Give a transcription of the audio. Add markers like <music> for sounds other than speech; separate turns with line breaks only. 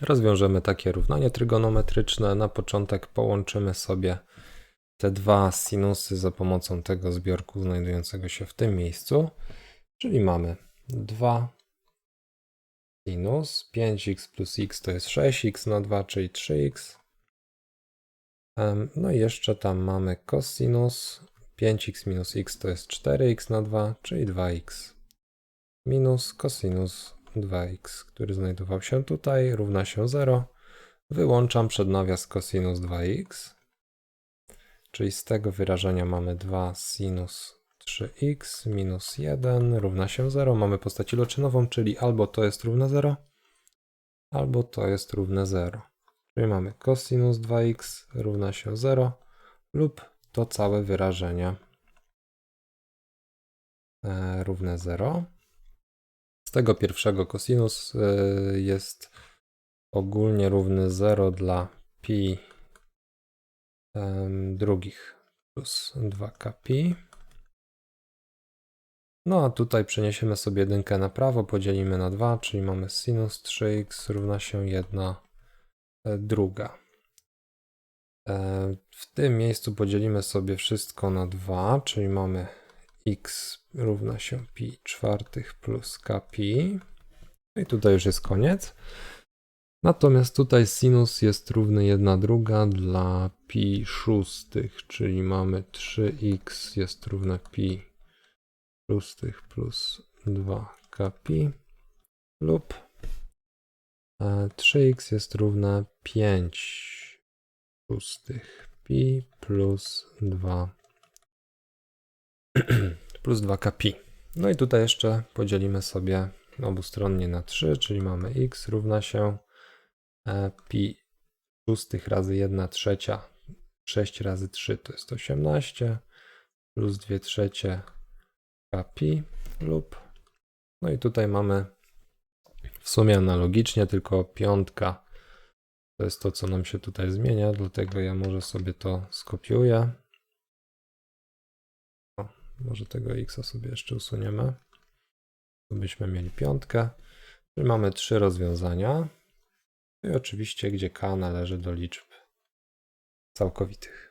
Rozwiążemy takie równanie trygonometryczne. Na początek połączymy sobie te dwa sinusy za pomocą tego zbiorku znajdującego się w tym miejscu. Czyli mamy 2 sinus 5x plus x to jest 6x na 2, czyli 3x. Em, No i jeszcze tam mamy cosinus 5x minus x to jest 4x na 2, czyli 2x. Minus cosinus 2x, który znajdował się tutaj, równa się 0. Wyłączam przed nawias cosinus 2x. Czyli z tego wyrażenia mamy 2 sinus 3x minus 1 równa się 0. Mamy postać iloczynową, czyli albo to jest równe 0, albo to jest równe 0. Czyli mamy cosinus 2x równa się 0 lub to całe wyrażenie e, równe 0. Z tego pierwszego cosinus e, jest ogólnie równy 0 dla pi drugich plus 2k pi. No a tutaj przeniesiemy sobie jedynkę na prawo, podzielimy na 2, czyli mamy sinus 3x równa się 1 druga. E, W tym miejscu podzielimy sobie wszystko na 2, czyli mamy x równa się pi czwartych plus k pi. No I tutaj już jest koniec. Natomiast tutaj sinus jest równy 1 druga dla pi szóstych, czyli mamy 3x jest równe pi szóstych plus 2k pi lub e, 3x jest równe 5 szóstych pi plus 2 <clears throat> plus 2k pi. No i tutaj jeszcze podzielimy sobie obustronnie na 3, czyli mamy x równa się e, pi szóstych razy 1 trzecia 6 razy 3 to jest 18 plus 2 trzecie k pi lub no i tutaj mamy w sumie analogicznie, tylko piątka to jest to, co nam się tutaj zmienia, dlatego ja może sobie to skopiuję. Może tego x sobie jeszcze usuniemy. Tu byśmy mieli piątkę. Czyli mamy trzy rozwiązania. I oczywiście, gdzie k należy do liczb całkowitych.